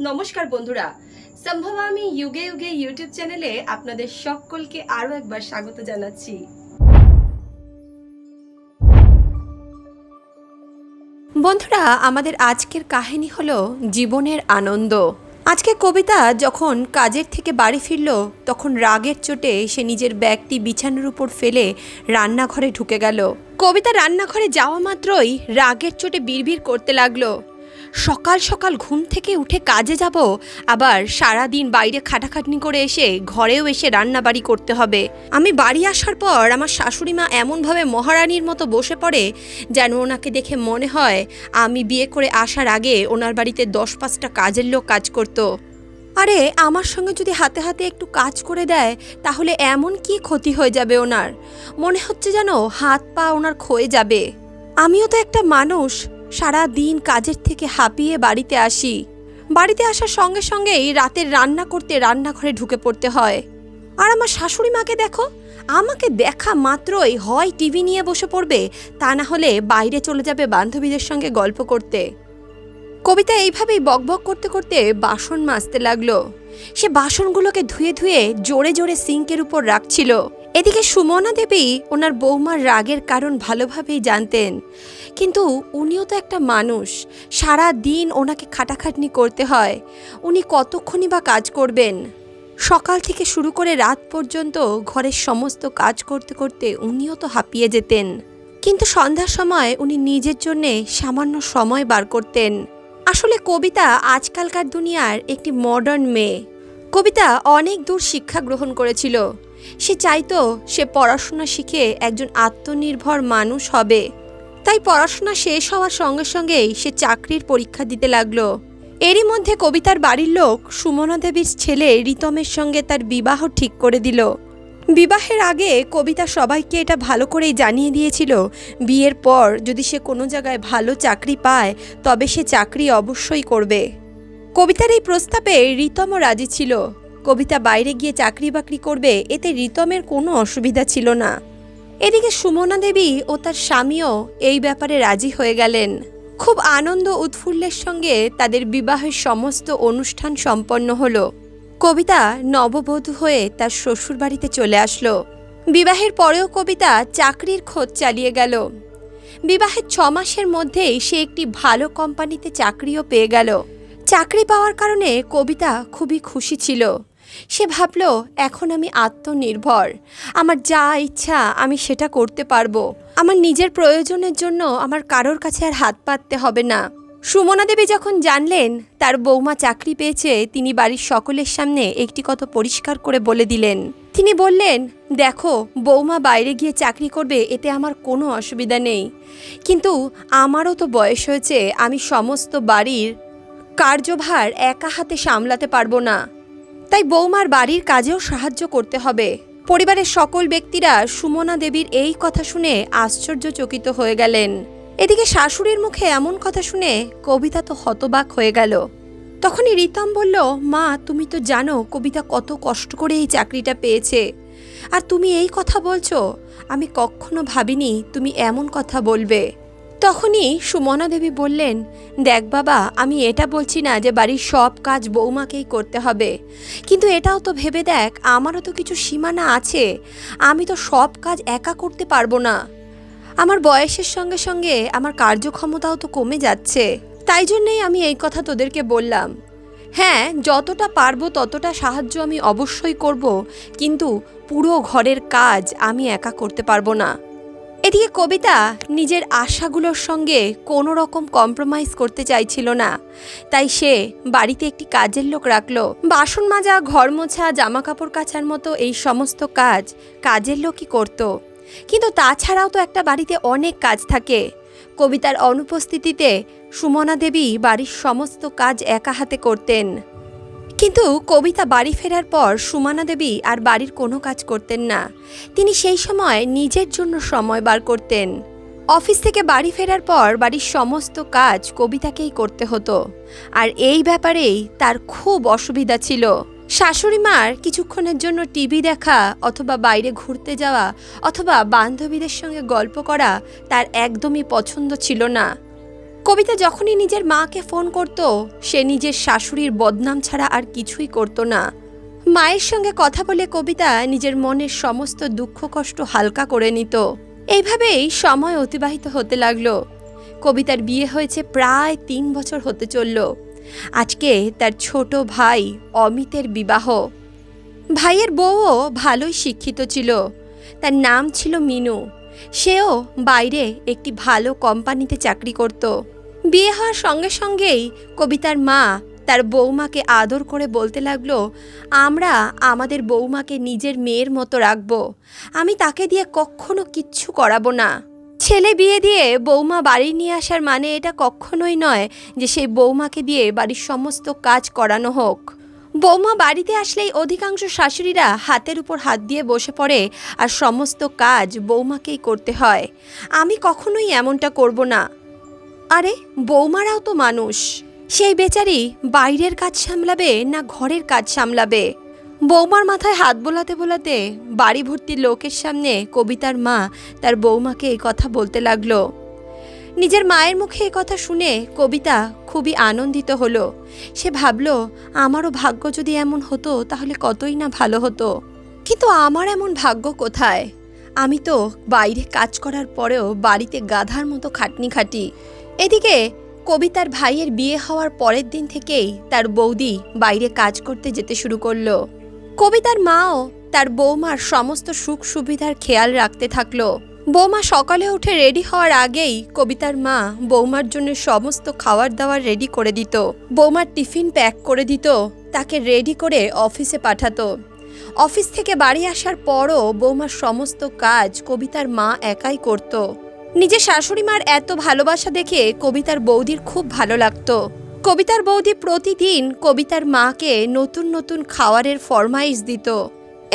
নমস্কার বন্ধুরা। সম্ভব আমি যুগে যুগে ইউটিউব চ্যানেলে আপনাদের সকলকে আরও একবার স্বাগত জানাচ্ছি। বন্ধুরা, আমাদের আজকের কাহিনী হলো জীবনের আনন্দ। আজকে কবিতা যখন কাজের থেকে বাড়ি ফিরল, তখন রাগের চোটে সে নিজের ব্যাগটি বিছানার উপর ফেলে রান্নাঘরে ঢুকে গেল। কবিতা রান্নাঘরে যাওয়া মাত্রই রাগের চোটে বিড়বিড় করতে লাগল। সকাল সকাল ঘুম থেকে উঠে কাজে যাব, আবার সারা দিন বাইরে খাটাখাটনি করে এসে ঘরেও এসে রান্নাবাড়ি করতে হবে। আমি বাড়ি আসার পর আমার শাশুড়ি মা এমনভাবে মহারানীর মতো বসে পড়ে, যেন ওনাকে দেখে মনে হয় আমি বিয়ে করে আসার আগে ওনার বাড়িতে দশ পাঁচটা কাজের লোক কাজ করতো। আরে, আমার সঙ্গে যদি হাতে হাতে একটু কাজ করে দেয়, তাহলে এমন কি ক্ষতি হয়ে যাবে ওনার? মনে হচ্ছে যেন হাত পা ওনার ক্ষয়ে যাবে। আমিও তো একটা মানুষ সারা দিন কাজের থেকে হাঁপিয়ে বাড়িতে আসি। বাড়িতে আসার সঙ্গে সঙ্গেই রাতের রান্না করতে রান্নাঘরে ঢুকে পড়তে হয়। আর আমার শাশুড়ি মাকে দেখো, আমাকে দেখা মাত্রই হয় টিভি নিয়ে বসে পড়বে, তা না হলে বাইরে চলে যাবে বান্ধবীদের সঙ্গে গল্প করতে। কবিতা এইভাবেই বকবক করতে করতে বাসন মাজতে লাগল। সে বাসনগুলোকে ধুয়ে ধুয়ে জোরে জোরে সিঙ্কের উপর রাখছিল। এদিকে সুমনা দেবী ওনার বৌমার রাগের কারণ ভালোভাবেই জানতেন, কিন্তু উনিও তো একটা মানুষ, সারা দিন ওনাকে খাটাখাটনি করতে হয়, উনি কতক্ষণই বা কাজ করবেন? সকাল থেকে শুরু করে রাত পর্যন্ত ঘরের সমস্ত কাজ করতে করতে উনিও তো হাঁপিয়ে যেতেন। কিন্তু সন্ধ্যার সময় উনি নিজের জন্যে সামান্য সময় বার করতেন। আসলে কবিতা আজকালকার দুনিয়ার একটি মডার্ন মেয়ে। কবিতা অনেক দূর শিক্ষা গ্রহণ করেছিল। সে চাইতো সে পড়াশোনা শিখে একজন আত্মনির্ভর মানুষ হবে। তাই পড়াশোনা শেষ হওয়ার সঙ্গে সঙ্গেই সে চাকরির পরীক্ষা দিতে লাগল। এরই মধ্যে কবিতার বাড়ির লোক সুমনা দেবীর ছেলে রিতমের সঙ্গে তার বিবাহ ঠিক করে দিল। বিবাহের আগে কবিতা সবাইকে এটা ভালো করেই জানিয়ে দিয়েছিল, বিয়ের পর যদি সে কোনো জায়গায় ভালো চাকরি পায়, তবে সে চাকরি অবশ্যই করবে। কবিতার এই প্রস্তাবে রিতমও রাজি ছিল। কবিতা বাইরে গিয়ে চাকরি বাকরি করবে, এতে রিতমের কোনো অসুবিধা ছিল না। এদিকে সুমনা দেবী ও তার স্বামীও এই ব্যাপারে রাজি হয়ে গেলেন। খুব আনন্দ উৎফুল্লের সঙ্গে তাদের বিবাহের সমস্ত অনুষ্ঠান সম্পন্ন হলো। কবিতা নববধূ হয়ে তার শ্বশুরবাড়িতে চলে আসলো। বিবাহের পরেও কবিতা চাকরির খোঁজ চালিয়ে গেল। বিবাহের ছ মাসের মধ্যেই সে একটি ভালো কোম্পানিতে চাকরিও পেয়ে গেল। চাকরি পাওয়ার কারণে কবিতা খুবই খুশি ছিল। সে ভাবল, এখন আমি আত্মনির্ভর। আমার যা ইচ্ছা, আমি সেটা করতে পারব। আমার নিজের প্রয়োজনের জন্য আমার কারোর কাছে আর হাত পাততে হবে না। সুমনা দেবী যখন জানলেন, তার বৌমা চাকরি পেয়েছে, তিনি বাড়ির সকলের সামনে একটি কথা পরিষ্কার করে বলে দিলেন। তিনি বললেন, দেখো, বৌমা বাইরে গিয়ে চাকরি করবে, এতে আমার কোনো অসুবিধা নেই। কিন্তু আমারও তো বয়স হয়েছে, আমি সমস্ত বাড়ির কার্যভার একা হাতে সামলাতে পারব না। তাই বৌমার বাড়ির কাজেও সাহায্য করতে হবে। পরিবারের সকল ব্যক্তিরা সুমনা দেবীর এই কথা শুনে আশ্চর্যচকিত হয়ে গেলেন। এদিকে শাশুড়ির মুখে এমন কথা শুনে কবিতা তো হতবাক হয়ে গেল। তখনই রিতম বলল, মা, তুমি তো জানো কবিতা কত কষ্ট করে এই চাকরিটা পেয়েছে। আর তুমি এই কথা বলছো, আমি কখনো ভাবিনি তুমি এমন কথা বলবে। তখনই সুমনা দেবী বললেন, দেখ বাবা, আমি এটা বলছি না যে বাড়ির সব কাজ বৌমাকেই করতে হবে। কিন্তু এটাও তো ভেবে দেখ, আমারও তো কিছু সীমানা আছে। আমি তো সব কাজ একা করতে পারব না। আমার বয়সের সঙ্গে সঙ্গে আমার কার্যক্ষমতাও তো কমে যাচ্ছে। তাই জন্যেই আমি এই কথা তোদেরকে বললাম। হ্যাঁ যতটা পারব ততটা সাহায্য আমি অবশ্যই করব, কিন্তু পুরো ঘরের কাজ আমি একা করতে পারব না। এদিকে কবিতা নিজের আশাগুলোর সঙ্গে কোনো রকম কম্প্রোমাইজ করতে চাইছিল না। তাই সে বাড়িতে একটি কাজের লোক রাখল। বাসন মাজা, ঘর মোছা জামা কাপড় কাচার মতো এই সমস্ত কাজ কাজের লোকই করত। কিন্তু তাছাড়াও তো একটা বাড়িতে অনেক কাজ থাকে। কবিতার অনুপস্থিতিতে সুমনা দেবী বাড়ির সমস্ত কাজ একা হাতে করতেন। কিন্তু কবিতা বাড়ি ফেরার পর সুমানা দেবী আর বাড়ির কোনো কাজ করতেন না। তিনি সেই সময় নিজের জন্য সময় বার করতেন। অফিস থেকে বাড়ি ফেরার পর বাড়ির সমস্ত কাজ কবিতাকেই করতে হতো। আর এই ব্যাপারেই তার খুব অসুবিধা ছিল। শাশুড়ি মার কিছুক্ষণের জন্য টিভি দেখা অথবা বাইরে ঘুরতে যাওয়া অথবা বান্ধবীদের সঙ্গে গল্প করা তার একদমই পছন্দ ছিল না। কবিতা যখনই নিজের মাকে ফোন করত, সে নিজের শাশুড়ির বদনাম ছাড়া আর কিছুই করতো না। মায়ের সঙ্গে কথা বলে কবিতা নিজের মনের সমস্ত দুঃখ কষ্ট হালকা করে নিত। এইভাবেই সময় অতিবাহিত হতে লাগল। কবিতার বিয়ে হয়েছে প্রায় তিন বছর হতে চলল। আজকে তার ছোট ভাই অমিতের বিবাহ। ভাইয়ের বউও ভালোই শিক্ষিত ছিল। তার নাম ছিল মিনু। সেও বাইরে একটি ভালো কোম্পানিতে চাকরি করত। বিয়ে হওয়ার সঙ্গে সঙ্গেই কবিতার মা তার বৌমাকে আদর করে বলতে লাগল, আমরা আমাদের বৌমাকে নিজের মেয়ের মতো রাখব। আমি তাকে দিয়ে কখনো কিচ্ছু করাবো না। ছেলে বিয়ে দিয়ে বৌমা বাড়ি নিয়ে আসার মানে এটা কখনোই নয় যে সেই বৌমাকে দিয়ে বাড়ির সমস্ত কাজ করানো হোক। বৌমা বাড়িতে আসলেই অধিকাংশ শাশুড়িরা হাতের উপর হাত দিয়ে বসে পড়ে আর সমস্ত কাজ বৌমাকেই করতে হয়। আমি কখনোই এমনটা করব না। আরে, বৌমারাও তো মানুষ। সেই বেচারি বাইরের কাজ সামলাবে না ঘরের কাজ সামলাবে? বৌমার মাথায় হাত বোলাতে বোলাতে বাড়ি ভর্তি লোকের সামনে কবিতার মা তার বৌমাকে এই কথা বলতে লাগল। নিজের মায়ের মুখে এই কথা শুনে কবিতা খুবই আনন্দিত হলো। সে ভাবল, আমারও ভাগ্য যদি এমন হতো, তাহলে কতই না ভালো হতো। কিন্তু আমার এমন ভাগ্য কোথায়? আমি তো বাইরে কাজ করার পরেও বাড়িতে গাধার মতো খাটনি খাটি এদিকে কবিতার ভাইয়ের বিয়ে হওয়ার পরের দিন থেকেই তার বৌদি বাইরে কাজ করতে যেতে শুরু করল। কবিতার মাও তার বৌমার সমস্ত সুখ সুবিধার খেয়াল রাখতে থাকল। বৌমা সকালে উঠে রেডি হওয়ার আগেই কবিতার মা বৌমার জন্য সমস্ত খাওয়ার দাওয়ার রেডি করে দিত। বৌমার টিফিন প্যাক করে দিত, তাকে রেডি করে অফিসে পাঠাতো। অফিস থেকে বাড়ি আসার পরও বৌমার সমস্ত কাজ কবিতার মা একাই করত। নিজের শাশুড়ি মার এত ভালোবাসা দেখে কবিতার বৌদির খুব ভালো লাগতো। কবিতার বৌদি প্রতিদিন কবিতার মাকে নতুন নতুন খাওয়ারের ফরমাইশ দিত।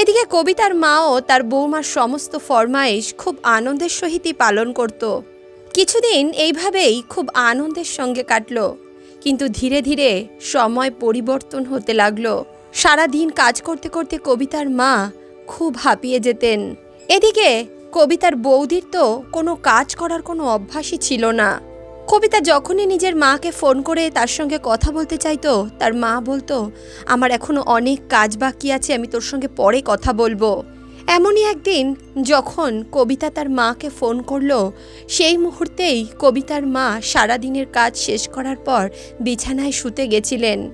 এদিকে কবিতার মাও তার বৌমার সমস্ত ফরমাইশ খুব আনন্দের সহিতই পালন করত। কিছুদিন এইভাবেই খুব আনন্দের সঙ্গে কাটল, কিন্তু ধীরে ধীরে সময় পরিবর্তন হতে লাগল। সারা দিন কাজ করতে করতে কবিতার মা খুব হাঁপিয়ে যেতেন। এদিকে কবিতার বৌদির তো কোনো কাজ করার কোনো অভ্যাসই ছিল না। কবিতা যখনই নিজের মাকে ফোন করে তার সঙ্গে কথা বলতে চাইতো, তার মা বলতো, আমার এখনও অনেক কাজ বাকি আছে, আমি তোর সঙ্গে পরে কথা বলব। এমনই একদিন যখন কবিতা তার মাকে ফোন করল, সেই মুহূর্তেই কবিতার মা সারাদিনের কাজ শেষ করার পর বিছানায় শুতে গেছিলেন।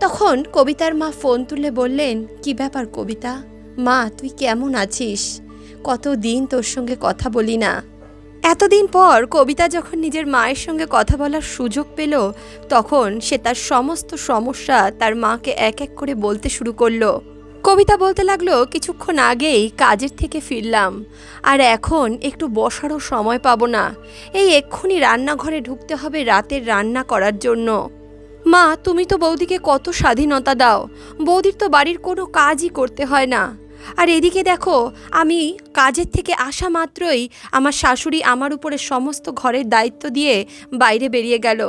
তখন কবিতার মা ফোন তুলে বললেন, কি ব্যাপার কবিতা? মা, তুই কেমন আছিস? কত দিন তোর সঙ্গে কথা বলি না। এতদিন পর কবিতা যখন নিজের মায়ের সঙ্গে কথা বলার সুযোগ পেল, তখন সে তার সমস্ত সমস্যা তার মাকে এক এক করে বলতে শুরু করল। কবিতা বলতে লাগল, কিছুক্ষণ আগেই কাজের থেকে ফিরলাম, আর এখন একটু বসারও সময় পাবো না। এই এক্ষুনি রান্নাঘরে ঢুকতে হবে রাতের রান্না করার জন্য। মা, তুমি তো বৌদিকে কত স্বাধীনতা দাও। বৌদির তো বাড়ির কোনো কাজই করতে হয় না। আর এদিকে দেখো, আমি কাজের থেকে আসা মাত্রই আমার শাশুড়ি আমার উপরে সমস্ত ঘরের দায়িত্ব দিয়ে বাইরে বেরিয়ে গেল।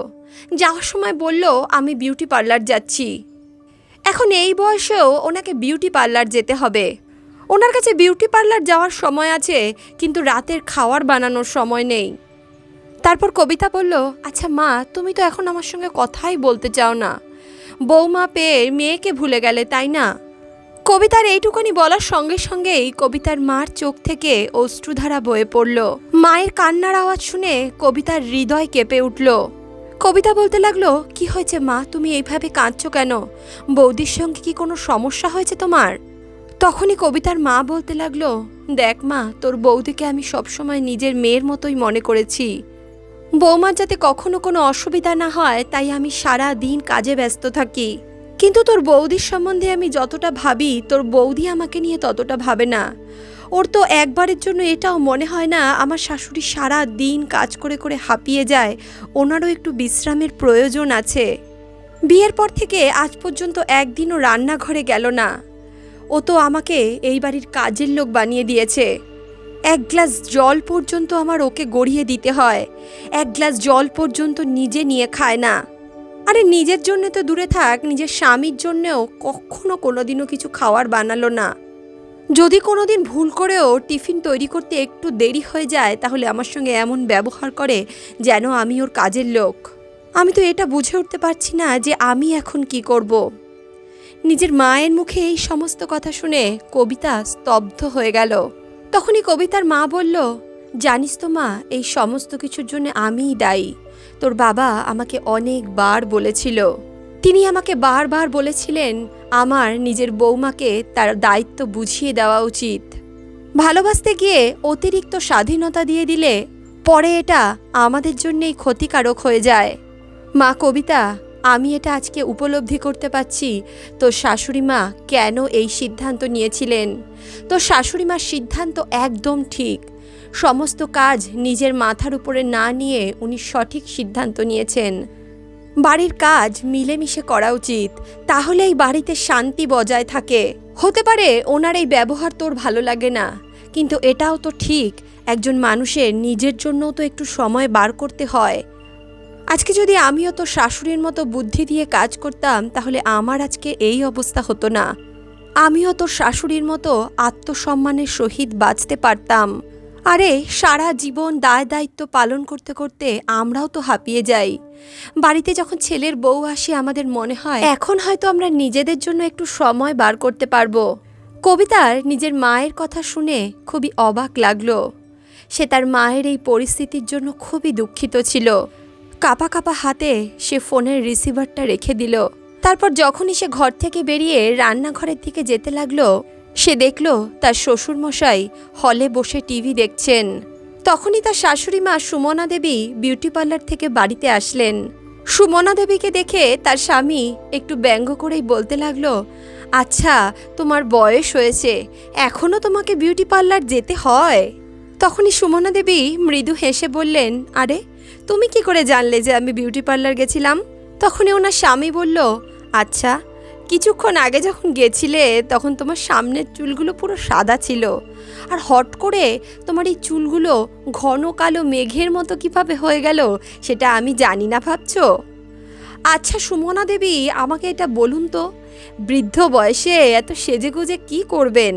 যাওয়ার সময় বলল, আমি বিউটি পার্লার যাচ্ছি। এখন এই বয়সেও ওনাকে বিউটি পার্লার যেতে হবে। ওনার কাছে বিউটি পার্লার যাওয়ার সময় আছে, কিন্তু রাতের খাওয়ার বানানোর সময় নেই। তারপর কবিতা বলল আচ্ছা মা, তুমি তো এখন আমার সঙ্গে কথাই বলতে চাও না। বৌমা পেয়ে মেয়েকে ভুলে গেলে, তাই না? কবিতার এইটুকুনি বলার সঙ্গে সঙ্গেই কবিতার মার চোখ থেকে অশ্রুধারা বয়ে পড়ল। মায়ের কান্নার আওয়াজ শুনে কবিতার হৃদয় কেঁপে উঠল। কবিতা বলতে লাগল, কি হয়েছে মা? তুমি এইভাবে কাঁদছো কেন? বৌদির সঙ্গে কি কোনো সমস্যা হয়েছে তোমার? তখনই কবিতার মা বলতে লাগল, দেখ মা, তোর বৌদিকে আমি সবসময় নিজের মেয়ের মতোই মনে করেছি। বৌমার যাতে কখনো কোনো অসুবিধা না হয়, তাই আমি সারা দিন কাজে ব্যস্ত থাকি। কিন্তু তোর বৌদির সম্বন্ধে আমি যতটা ভাবি, তোর বৌদি আমাকে নিয়ে ততটা ভাবে না। ওর তো একবারের জন্য এটাও মনে হয় না, আমার শাশুড়ি সারা দিন কাজ করে করে হাঁপিয়ে যায়। ওনারও একটু বিশ্রামের প্রয়োজন আছে। বিয়ের পর থেকে আজ পর্যন্ত একদিনও রান্নাঘরে গেল না। ও তো আমাকে এই বাড়ির কাজের লোক বানিয়ে দিয়েছে। এক গ্লাস জল পর্যন্ত আমার ওকে গড়িয়ে দিতে হয়। এক গ্লাস জল পর্যন্ত নিজে নিয়ে খায় না। আরে নিজের জন্য তো দূরে থাক, নিজের স্বামীর জন্যেও কখনো কোনোদিনও কিছু খাওয়ার বানালো না। যদি কোনোদিন ভুল করেও টিফিন তৈরি করতে একটু দেরি হয়ে যায়, তাহলে আমার সঙ্গে এমন ব্যবহার করে যেন আমি ওর কাজের লোক। আমি তো এটা বুঝে উঠতে পারছি না যে আমি এখন কি করব। নিজের মায়ের মুখে এই সমস্ত কথা শুনে কবিতা স্তব্ধ হয়ে গেল। তখনই কবিতার মা বলল, জানিস তো মা, এই সমস্ত কিছুর জন্য আমিই দায়ী। তোর বাবা আমাকে অনেকবার বলেছিল। তিনি আমাকে বারবার বলেছিলেন আমার নিজের বৌমাকে তার দায়িত্ব বুঝিয়ে দেওয়া উচিত। ভালোবাসতে গিয়ে অতিরিক্ত স্বাধীনতা দিয়ে দিলে পরে এটা আমাদের জন্যেই ক্ষতিকারক হয়ে যায়। মা কবিতা, আমি এটা আজকে উপলব্ধি করতে পারছি। তো শাশুড়ি মা কেন এই সিদ্ধান্ত নিয়েছিলেন? তো শাশুড়ি মার সিদ্ধান্ত একদম ঠিক। সমস্ত কাজ নিজের মাথার উপরে না নিয়ে উনি সঠিক সিদ্ধান্ত নিয়েছেন। বাড়ির কাজ মিলেমিশে করা উচিত তাহলেই বাড়িতে শান্তি বজায় থাকে। হতে পারে ওনার এই ব্যবহার তোর ভালো লাগে না, কিন্তু এটাও তো ঠিক, একজন মানুষের নিজের জন্যও তো একটু সময় বার করতে হয়। আজকে যদি আমিও তো শাশুড়ির মতো বুদ্ধি দিয়ে কাজ করতাম, তাহলে আমার আজকে এই অবস্থা হতো না। আমিও তোর শাশুড়ির মতো আত্মসম্মানের সহিত বাঁচতে পারতাম। আরে, সারা জীবন দায় দায়িত্ব পালন করতে করতে আমরাও তো হাঁপিয়ে যাই। বাড়িতে যখন ছেলের বউ আসে আমাদের মনে হয়, এখন হয়তো আমরা নিজেদের জন্য একটু সময় বার করতে পারব। কবিতার নিজের মায়ের কথা শুনে খুবই অবাক লাগল। সে তার মায়ের এই পরিস্থিতির জন্য খুবই দুঃখিত ছিল। কাপা কাপা হাতে সে ফোনের রিসিভারটা রেখে দিল। তারপর যখনই সে ঘর থেকে বেরিয়ে রান্নাঘরের দিকে যেতে লাগল সে দেখল তার শ্বশুরমশাই হলে বসে টিভি দেখছেন। তখনই তার শাশুড়ি মা সুমনা দেবী বিউটি পার্লার থেকে বাড়িতে আসলেন। সুমনা দেবীকে দেখে তার স্বামী একটু ব্যঙ্গ করেই বলতে লাগল আচ্ছা তোমার বয়স হয়েছে এখনও তোমাকে বিউটি পার্লার যেতে হয়? তখনই সুমনা দেবী মৃদু হেসে বললেন, আরে, তুমি কি করে জানলে যে আমি বিউটি পার্লার গেছিলাম? তখনই ওনার স্বামী বলল আচ্ছা কিছুক্ষণ আগে যখন গেছিলে, তখন তোমার সামনের চুলগুলো পুরো সাদা ছিল। আর হট করে তোমার এই চুলগুলো ঘন কালো মেঘের মতো কীভাবে হয়ে গেল, সেটা আমি জানি না, ভাবছ? আচ্ছা সুমনা দেবী, আমাকে এটা বলুন তো, বৃদ্ধ বয়সে এত সেজেগুজে কি করবেন?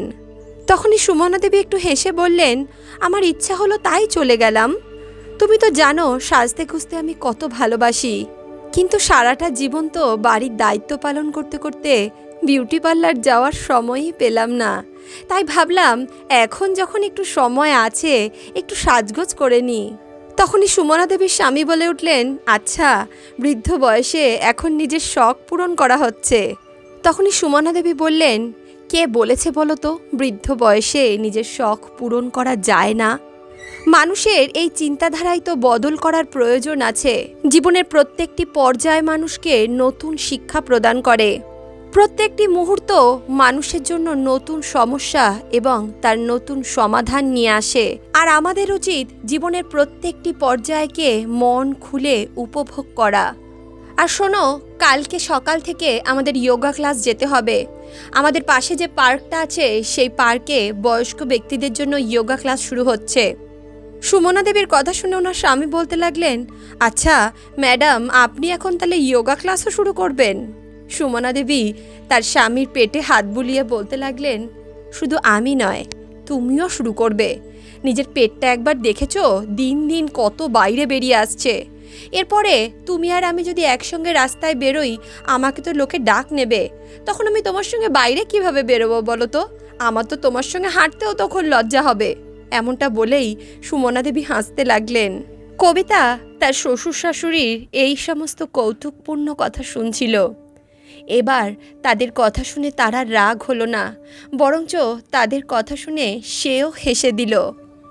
তখনই সুমনা দেবী একটু হেসে বললেন, আমার ইচ্ছা হলো তাই চলে গেলাম। তুমি তো জানো সাজতে খুঁজতে আমি কত ভালোবাসি। কিন্তু সারাটা জীবন তো বাড়ির দায়িত্ব পালন করতে করতে বিউটি পার্লার যাওয়ার সময়ই পেলাম না। তাই ভাবলাম, এখন যখন একটু সময় আছে, একটু সাজগোজ করে নিই। তখনই সুমনা দেবীর স্বামী বলে উঠলেন আচ্ছা বৃদ্ধ বয়সে এখন নিজের শখ পূরণ করা হচ্ছে। তখনই সুমনা দেবী বললেন, কে বলেছে বলো তো, বৃদ্ধ বয়সে নিজের শখ পূরণ করা যায় না? মানুষের এই চিন্তাধারায় তো বদল করার প্রয়োজন আছে। জীবনের প্রত্যেকটি পর্যায়ে মানুষকে নতুন শিক্ষা প্রদান করে। প্রত্যেকটি মুহূর্ত মানুষের জন্য নতুন সমস্যা এবং তার নতুন সমাধান নিয়ে আসে। আর আমাদের উচিত জীবনের প্রত্যেকটি পর্যায়কে মন খুলে উপভোগ করা। আর শোনো, কালকে সকাল থেকে আমাদের যোগা ক্লাস যেতে হবে। আমাদের পাশে যে পার্কটা আছে, সেই পার্কে বয়স্ক ব্যক্তিদের জন্য যোগা ক্লাস শুরু হচ্ছে। সুমনা দেবীর কথা শুনে ওনার স্বামী বলতে লাগলেন আচ্ছা ম্যাডাম, আপনি এখন তাহলে যোগা ক্লাসও শুরু করবেন? সুমনা দেবী তার স্বামীর পেটে হাত বুলিয়ে বলতে লাগলেন, শুধু আমি নয়, তুমিও শুরু করবে। নিজের পেটটা একবার দেখেছ? দিন দিন কত বাইরে বেরিয়ে আসছে। এরপরে তুমি আর আমি যদি একসঙ্গে রাস্তায় বেরোই, আমাকে তো লোকে ডাক নেবে। তখন আমি তোমার সঙ্গে বাইরে কীভাবে বেরোবো বলো তো? আমার তো তোমার সঙ্গে হাঁটতেও তখন লজ্জা হবে। এমনটা বলেই সুমনা দেবী হাসতে লাগলেন। কবিতা তার শ্বশুর শাশুড়ির এই সমস্ত কৌতুকপূর্ণ কথা শুনছিল। এবার তাদের কথা শুনে তারা রাগ হলো না, বরঞ্চ তাদের কথা শুনে সেও হেসে দিল।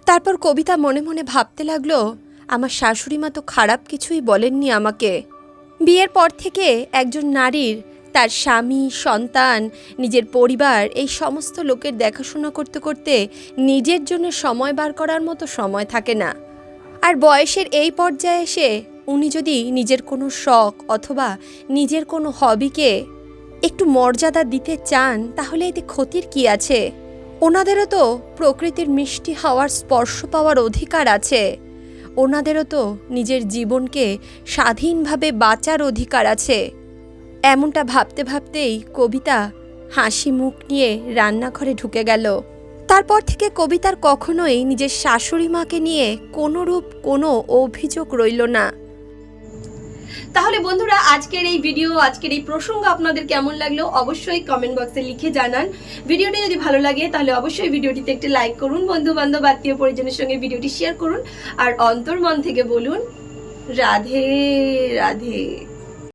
তারপর কবিতা মনে মনে ভাবতে লাগল, আমার শাশুড়ি মা তো খারাপ কিছুই বলেননি আমাকে। বিয়ের পর থেকে একজন নারীর তার স্বামী, সন্তান, নিজের পরিবার, এই সমস্ত লোকের দেখাশোনা করতে করতে নিজের জন্য সময় বার করার মতো সময় থাকে না। আর বয়সের এই পর্যায়ে এসে উনি যদি নিজের কোনো শখ অথবা নিজের কোনো হবিকে একটু মর্যাদা দিতে চান, তাহলে এতে ক্ষতির কি আছে? ওনাদেরও তো প্রকৃতির মিষ্টি হাওয়ার স্পর্শ পাওয়ার অধিকার আছে। ওনাদেরও তো নিজের জীবনকে স্বাধীনভাবে বাঁচার অধিকার আছে। এমনটা ভাবতে ভাবতেই কবিতা হাসি মুখ নিয়ে রান্নাঘরে ঢুকে গেল। তারপর থেকে কবিতার কখনোই নিজের শাশুড়ি মাকে নিয়ে কোনো রূপ, কোনো অভিযোগ রইল না। তাহলে বন্ধুরা, আজকের এই ভিডিও আজকের এই প্রসঙ্গ আপনাদের কেমন লাগল অবশ্যই কমেন্ট বক্সে লিখে জানান। ভিডিওটি যদি ভালো লাগে, তাহলে অবশ্যই ভিডিওটিতে একটি লাইক করুন বন্ধু বান্ধব আত্মীয় পরিজনের সঙ্গে ভিডিওটি শেয়ার করুন। আর অন্তর্মন থেকে বলুন, রাধে রাধে।